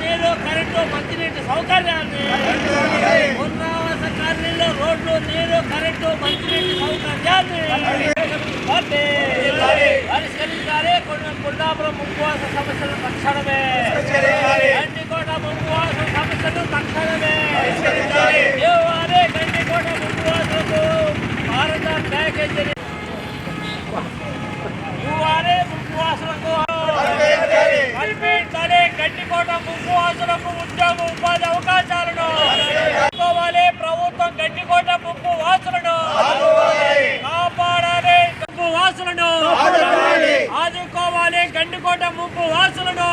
నీరు కరెంటు మంచినీటి సౌకర్యాన్ని. పునరావాస కాలనీలో రోడ్లు నీరు కరెంటు మంచినీటి సౌకర్యాన్ని. పరిష్కరించాలి. కొన్ని కొండాపురం ముంపువాస సమస్యలు తక్షణమే. గండికోట ముంపువాస సమస్యలు తక్షణమే. ఇవ్వాలి గండికోట ముంపువాసలకు భారత ప్యాకేజీని. ఇవ్వాలి గండికోట ముంపువాసులకు ఉద్యోగ ఉపాధి అవకాశాలను ఆదుకోవాలి ప్రభుత్వం గండికోట ముంపు వాసులను కాపాడాలి. ముంపు వాసులను ఆదుకోవాలి. గండికోట ముంపు వాసులను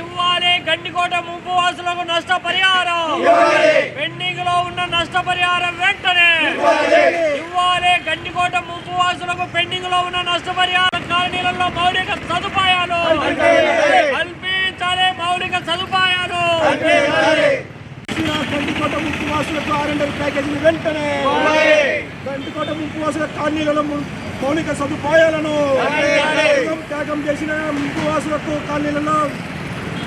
ఇవ్వాలి. గండికోట ముంపు వాసులకు నష్టపరిహారం పెండింగ్లో ఉన్న నష్టపరిహారం వెంటనే ఇవ్వాలి. గండికోట ముంపు వాసులకు పెండింగ్లో ఉన్న నష్టపరిహారం కాలనీలలో మౌలిక సదుపాయాలు మౌలిక సదుపాయాలు. గంటికోట ముప్పు వాసులకు ప్యాకేజీని వెంటనే గంటికోట వాసుల కాలనీలలో మౌలిక సదుపాయాలను త్యాగం- చేసిన వాసులకు కాలనీలలో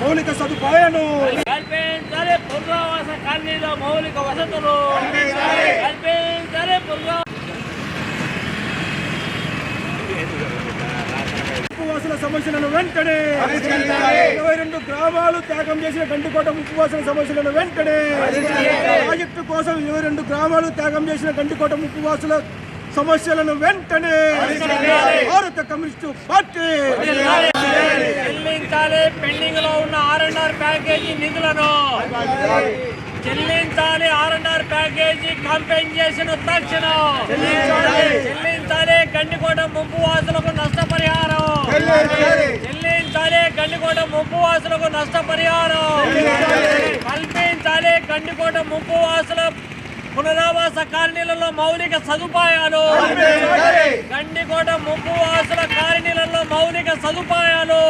మౌలిక సదుపాయాలను కల్పించాలి పునరావాస కాలనీలో మౌలిక వసతులు. కల్పించాలి. పునరా ముప్పు వాసుల సమస్యలను వెంటనే ఇరవై రెండు గ్రామాలు త్యాగం చేసిన గంటికోట ముప్పు వాసుల సమస్యలను వెంటనే ప్రాజెక్టు కోసం ఇరవై రెండు గ్రామాలు త్యాగం చేసిన గంటికోట ముప్పు వాసుల సమస్యలను వెంటనే భారత కమ్యూనిస్టు పార్టీ చెల్లించాలి. పెండింగ్లో ఉన్న ఆర్ అండ్ ఆర్ ప్యాకేజీ నిధులను. చెల్లించాలి. R and R package compensation తక్షణం. చెల్లించాలి. గండికోట ముంపు వాసులకు నష్టపరిహారం చెల్లించాలి గండికోట ముంపు వాసులకు నష్టపరిహారం. కల్పించాలి గండికోట ముంపు వాసుల పునరావాస కాలనీలలో మౌలిక సదుపాయాలు. గండికోట ముంపు వాసుల కాలనీలలో మౌలిక సదుపాయాలు.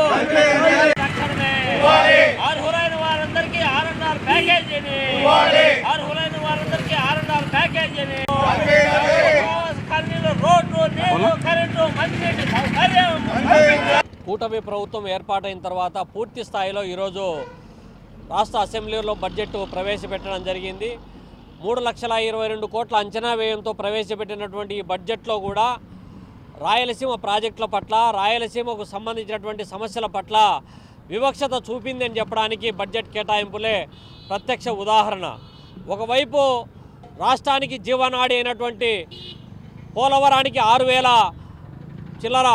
అర్హులైన వారందరికీ ఆర్ఎన్ఆర్ ప్యాకేజీని. అర్హులైన వారందరికీ ఆర్ఎన్ఆర్ ప్యాకేజీని. కాలనీలో రోడ్లు నీళ్ళు కరెంటు మంచినీటి సౌకర్యం. కూటమి ప్రభుత్వం ఏర్పాటైన తర్వాత పూర్తి స్థాయిలో ఈరోజు రాష్ట్ర అసెంబ్లీలో బడ్జెట్ ప్రవేశపెట్టడం జరిగింది. మూడు లక్షల ఇరవై రెండు కోట్ల అంచనా వ్యయంతో ప్రవేశపెట్టినటువంటి ఈ బడ్జెట్లో కూడా రాయలసీమ ప్రాజెక్టుల పట్ల రాయలసీమకు సంబంధించినటువంటి సమస్యల పట్ల వివక్షత చూపిందని చెప్పడానికి బడ్జెట్ కేటాయింపులే ప్రత్యక్ష ఉదాహరణ. ఒకవైపు రాష్ట్రానికి జీవనాడి అయినటువంటి పోలవరానికి ఆరు వేల చిల్లర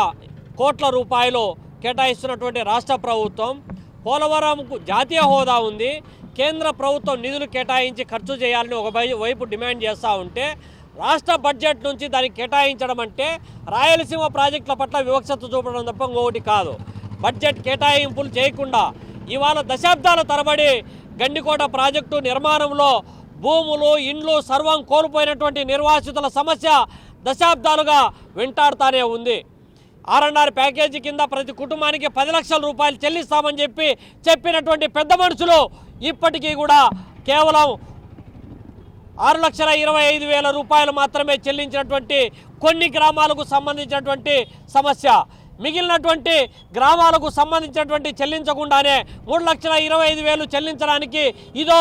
కోట్ల రూపాయలు కేటాయిస్తున్నటువంటి రాష్ట్ర ప్రభుత్వం పోలవరంకు జాతీయ హోదా ఉంది. కేంద్ర ప్రభుత్వం నిధులు కేటాయించి ఖర్చు చేయాలని ఒక వై- వైపు డిమాండ్ చేస్తూ ఉంటే రాష్ట్ర బడ్జెట్ నుంచి దానికి కేటాయించడం అంటే రాయలసీమ ప్రాజెక్టుల పట్ల వివక్షత చూపడం తప్ప ఇంకొకటి కాదు. బడ్జెట్ కేటాయింపులు చేయకుండా ఇవాళ దశాబ్దాల తరబడి గండికోట ప్రాజెక్టు నిర్మాణంలో భూములు ఇండ్లు సర్వం కోల్పోయినటువంటి నిర్వాసితుల సమస్య దశాబ్దాలుగా వెంటాడుతానే ఉంది. ఆర్ఎన్ఆర్ ప్యాకేజీ కింద ప్రతి కుటుంబానికి పది లక్షల రూపాయలు చెల్లిస్తామని చెప్పి చెప్పినటువంటి పెద్ద మనుషులు ఇప్పటికీ కూడా కేవలం ఆరు లక్షల ఇరవై ఐదు వేల రూపాయలు మాత్రమే చెల్లించినటువంటి కొన్ని గ్రామాలకు సంబంధించినటువంటి సమస్య. మిగిలినటువంటి గ్రామాలకు సంబంధించినటువంటి చెల్లించకుండానే మూడు లక్షల ఇరవై ఐదు వేలు చెల్లించడానికి ఇదో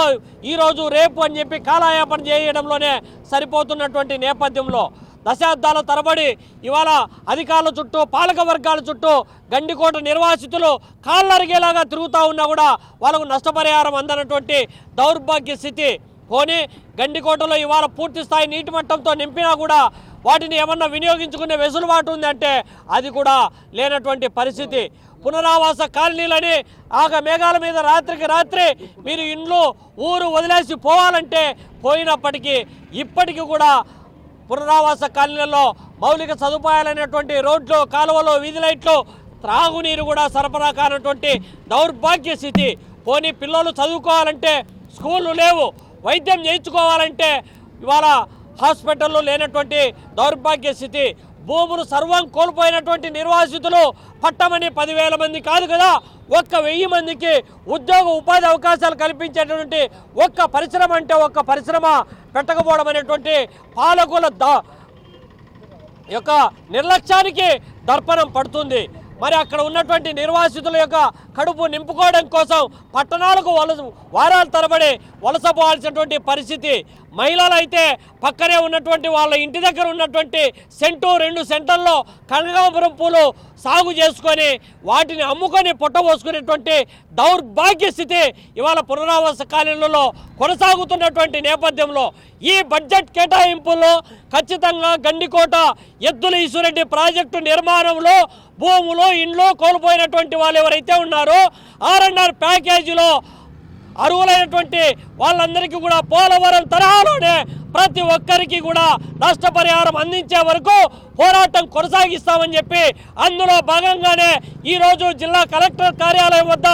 ఈరోజు రేపు అని చెప్పి కాలయాపన చేయడంలోనే సరిపోతున్నటువంటి నేపథ్యంలో. దశాబ్దాల తరబడి ఇవాళ అధికారుల చుట్టూ పాలక వర్గాల చుట్టూ గండికోట నిర్వాసితులు కాళ్ళరిగేలాగా తిరుగుతూ ఉన్నా కూడా వాళ్ళకు నష్టపరిహారం అందనటువంటి దౌర్భాగ్య స్థితి. పోనీ గండికోటలో ఇవాళ పూర్తి స్థాయి నీటి మట్టంతో నింపినా కూడా వాటిని ఏమన్నా వినియోగించుకునే వెసులుబాటు ఉందంటే అది కూడా లేనటువంటి పరిస్థితి. పునరావాస కాలనీలని ఆగ మేఘాల మీద రాత్రికి రాత్రి మీరు ఇండ్లు ఊరు వదిలేసి పోవాలంటే పోయినప్పటికీ ఇప్పటికీ కూడా పునరావాస కాలనీలలో మౌలిక సదుపాయాలైనటువంటి రోడ్లు కాలువలు వీధి లైట్లు త్రాగునీరు కూడా సరఫరా కానటువంటి దౌర్భాగ్య స్థితి. పోనీ పిల్లలు చదువుకోవాలంటే స్కూళ్ళు లేవు వైద్యం చేయించుకోవాలంటే ఇవాళ హాస్పిటల్లో లేనటువంటి దౌర్భాగ్య స్థితి. భూములు సర్వం కోల్పోయినటువంటి నిర్వాసితులు పట్టమని పదివేల మంది కాదు కదా ఒక్క వెయ్యి మందికి ఉద్యోగ ఉపాధి అవకాశాలు కల్పించేటటువంటి ఒక్క పరిశ్రమ అంటే ఒక్క పరిశ్రమ పెట్టకపోవడం అనేటువంటి పాలకుల ద యొక్క నిర్లక్ష్యానికి దర్పణం పడుతుంది. మరి అక్కడ ఉన్నటువంటి నిర్వాసితుల యొక్క కడుపు నింపుకోవడం కోసం పట్టణాలకు వలస వారాల తరబడి వలసపోవాల్సినటువంటి పరిస్థితి మహిళలు అయితే పక్కనే ఉన్నటువంటి వాళ్ళ ఇంటి దగ్గర ఉన్నటువంటి సెంటు రెండు సెంటర్లో కనకాంబరం పూలు సాగు చేసుకొని వాటిని అమ్ముకొని పొట్టబోసుకునేటువంటి దౌర్భాగ్య స్థితి ఇవాళ పునరావాస కాలనీలలో కొనసాగుతున్నటువంటి నేపథ్యంలో ఈ బడ్జెట్ కేటాయింపుల్లో ఖచ్చితంగా గండికోట ఎద్దుల ఈశ్వరెడ్డి ప్రాజెక్టు నిర్మాణంలో భూములు ఇండ్లు కోల్పోయినటువంటి వాళ్ళు ఎవరైతే ఉన్నారో ఆర్ఎన్ఆర్ ప్యాకేజీలో అర్హులైనటువంటి వాళ్ళందరికీ కూడా పోలవరం తరహాలోనే ప్రతి ఒక్కరికి కూడా నష్టపరిహారం అందించే వరకు పోరాటం కొనసాగిస్తామని చెప్పి అందులో భాగంగానే ఈరోజు జిల్లా కలెక్టర్ కార్యాలయం వద్ద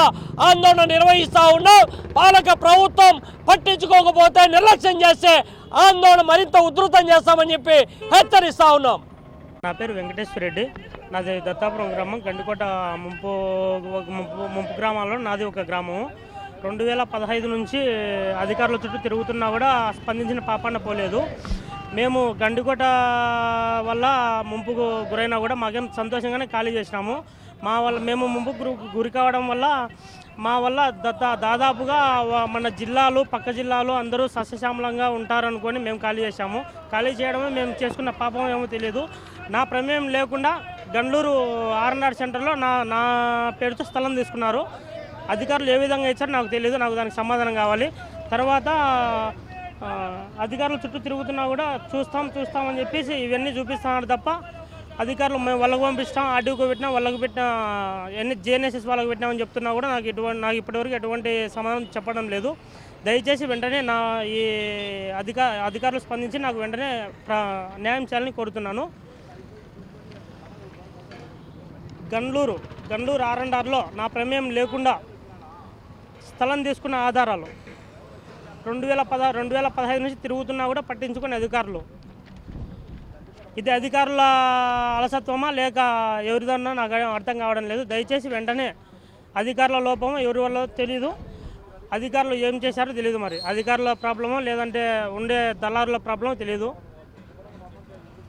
ఆందోళన నిర్వహిస్తూ ఉన్నాం. పాలక ప్రభుత్వం పట్టించుకోకపోతే నిర్లక్ష్యం చేస్తే ఆందోళన మరింత ఉధృతం చేస్తామని చెప్పి హెచ్చరిస్తా ఉన్నాం. నా పేరు వెంకటేశ్వర రెడ్డి. నాది దత్తాపురం గ్రామం. గండికోట ముంపు ముంపు ముంపు గ్రామాల్లో నాది ఒక గ్రామం. రెండు వేల పదహైదు నుంచి అధికారుల చుట్టూ తిరుగుతున్నా కూడా స్పందించిన పాపాన పోలేదు. మేము గండికోట వల్ల ముంపుకు గురైనా కూడా మాకేం సంతోషంగానే ఖాళీ చేసినాము. మా వల్ల మేము ముంపు గురి గురి కావడం వల్ల మా వల్ల దాదాపుగా మన జిల్లాలు పక్క జిల్లాలు అందరూ సస్యశ్యామలంగా ఉంటారనుకొని మేము ఖాళీ చేశాము. ఖాళీ చేయడమే మేము చేసుకున్న పాపం ఏమో తెలియదు నా ప్రమేయం లేకుండా గండ్లూరు ఆర్ఎన్ఆర్ సెంటర్లో నా నా పేరుతో స్థలం తీసుకున్నారు. అధికారులు ఏ విధంగా ఇచ్చారో నాకు తెలియదు నాకు దానికి సమాధానం కావాలి. తర్వాత అధికారులు చుట్టూ తిరుగుతున్నా కూడా చూస్తాం చూస్తాం అని చెప్పేసి ఇవన్నీ చూపిస్తున్నారు తప్ప అధికారులు మేము వాళ్ళకు పంపిస్తాం ఆర్డీఓకి పెట్టినా వాళ్ళకు పెట్టినా ఎన్ని జేఎన్ఎస్ఎస్ వాళ్ళకి పెట్టినామని చెప్తున్నా కూడా నాకు ఎటువంటి నాకు ఇప్పటివరకు ఎటువంటి సమాధానం చెప్పడం లేదు. దయచేసి వెంటనే నా ఈ అధికా అధికారులు స్పందించి నాకు వెంటనే ప్ర- న్యాయం చేయాలని కోరుతున్నాను. గండ్లూరు గండ్లూరు ఆర్ నా ప్రమేయం లేకుండా స్థలం తీసుకున్న ఆధారాలు. రెండు వేల పద రెండు వేల పదహైదు నుంచి తిరుగుతున్నా కూడా పట్టించుకునే అధికారులు. ఇది అధికారుల అలసత్వమా లేక ఎవరిదన్నా నాకు అర్థం కావడం లేదు. దయచేసి వెంటనే అధికారుల లోపమో ఎవరి వల్ల తెలీదు. అధికారులు ఏం చేశారో తెలియదు మరి. అధికారుల ప్రాబ్లమో లేదంటే ఉండే దళారుల ప్రాబ్లమో తెలియదు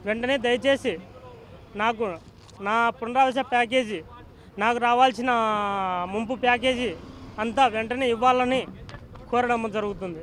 వెంటనే దయచేసి నాకు నా పునరావాస ప్యాకేజీ నాకు రావాల్సిన ముంపు ప్యాకేజీ అంతా వెంటనే ఇవ్వాలని కోరడం జరుగుతుంది.